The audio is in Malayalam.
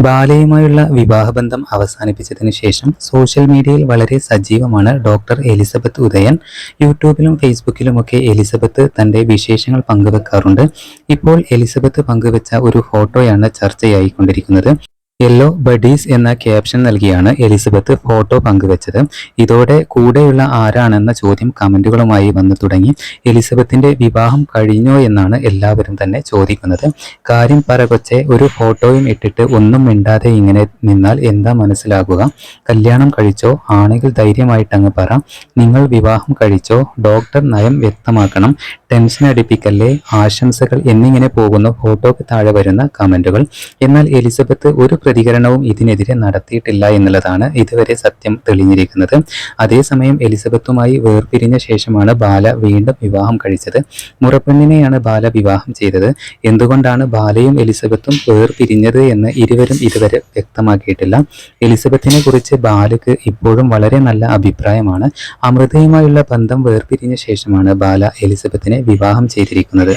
ബാലയുമായുള്ള വിവാഹബന്ധം അവസാനിപ്പിച്ചതിന് ശേഷം സോഷ്യൽ മീഡിയയിൽ വളരെ സജീവമാണ് ഡോക്ടർ എലിസബത്ത് ഉദയൻ. യൂട്യൂബിലും ഫേസ്ബുക്കിലുമൊക്കെ എലിസബത്ത് തന്റെ വിശേഷങ്ങൾ പങ്കുവെക്കാറുണ്ട്. ഇപ്പോൾ എലിസബത്ത് പങ്കുവെച്ച ഒരു ഫോട്ടോയാണ് ചർച്ചയായിക്കൊണ്ടിരിക്കുന്നത്. യെല്ലോ ബഡീസ് എന്ന ക്യാപ്ഷൻ നൽകിയാണ് എലിസബത്ത് ഫോട്ടോ പങ്കുവച്ചത്. ഇതോടെ കൂടെയുള്ള ആരാണെന്ന ചോദ്യം കമന്റുകളുമായി വന്നു തുടങ്ങി. എലിസബത്തിന്റെ വിവാഹം കഴിഞ്ഞോ എന്നാണ് എല്ലാവരും തന്നെ ചോദിക്കുന്നത്. കാര്യം പറകൊച്ചെ ഒരു ഫോട്ടോയും ഇട്ടിട്ട് ഒന്നും മിണ്ടാതെ ഇങ്ങനെ നിന്നാൽ എന്താ മനസ്സിലാകുക? കല്യാണം കഴിച്ചോ? ആണെങ്കിൽ ധൈര്യമായിട്ടങ്ങ് പറ. നിങ്ങൾ വിവാഹം കഴിച്ചോ? ഡോക്ടർ നയം വ്യക്തമാക്കണം. ടെൻഷൻ അടിപ്പിക്കല്ലേ ആശംസകൾ എന്നിങ്ങനെ പോകുന്ന ഫോട്ടോക്ക് താഴെ വരുന്ന കമന്റുകൾ എന്നാൽ എലിസബത്ത് ഒരു പ്രതികരണവും ഇതിനെതിരെ നടത്തിയിട്ടില്ല എന്നുള്ളതാണ് ഇതുവരെ സത്യം തെളിഞ്ഞിരിക്കുന്നത്. അതേസമയം എലിസബത്തുമായി വേർപിരിഞ്ഞ ശേഷമാണ് ബാല വീണ്ടും വിവാഹം കഴിച്ചത്. മുറപ്പെണ്ണിനെയാണ് ബാല വിവാഹം ചെയ്തത്. എന്തുകൊണ്ടാണ് ബാലയും എലിസബത്തും വേർപിരിഞ്ഞത് എന്ന് ഇരുവരും ഇതുവരെ വ്യക്തമാക്കിയിട്ടില്ല. എലിസബത്തിനെ കുറിച്ച് ബാലയ്ക്ക് ഇപ്പോഴും വളരെ നല്ല അഭിപ്രായമാണ്. അമൃതയുമായുള്ള ബന്ധം വേർപിരിഞ്ഞ ശേഷമാണ് ബാല എലിസബത്തിനെ വിവാഹം ചെയ്തിരിക്കുന്നത്.